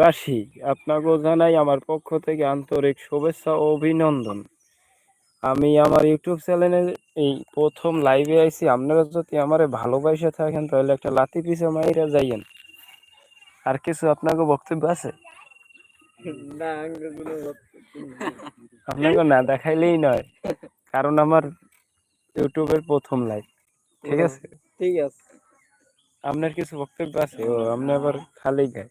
বাসী আপনাকেও জানাই আমার পক্ষ থেকে আন্তরিক শুভেচ্ছা ও অভিনন্দন। আমি আমার ইউটিউব চ্যানেলে এই প্রথম লাইভে আইছি। আপনারা যদি আমারে ভালোবাসে থাকেন তাহলে একটা লাতি পিছে মাইরা যাইয়েন। আর কিছু আপনাকে বক্তব্য আছে? না আপনাকে না দেখাইলেই নয় কারণ আমার ইউটিউবের প্রথম লাইভ ঠিক আছে? ঠিক আছে। আপনার কিছু বক্তব্য আছে? ও আপনি আবার খালি গায়।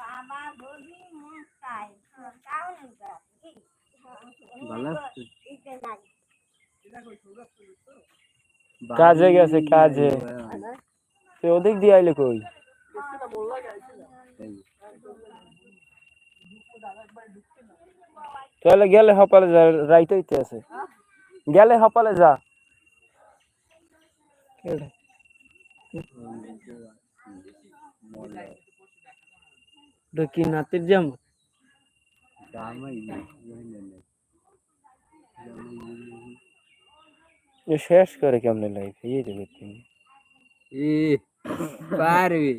বাবা যদি মন চাই তাও নেই ভালো আছে? কাজে গেছে কাজে তুই ওদিক দিয়ে আইলে কই তাহলে গেলে হপালে যা রাইতে হইতে আছে গেলে হপালে যা কেডা? ওটা কি নাতির জামা। শেষ করে কেমনে লাইফ এই দেবে তুমি পারবে।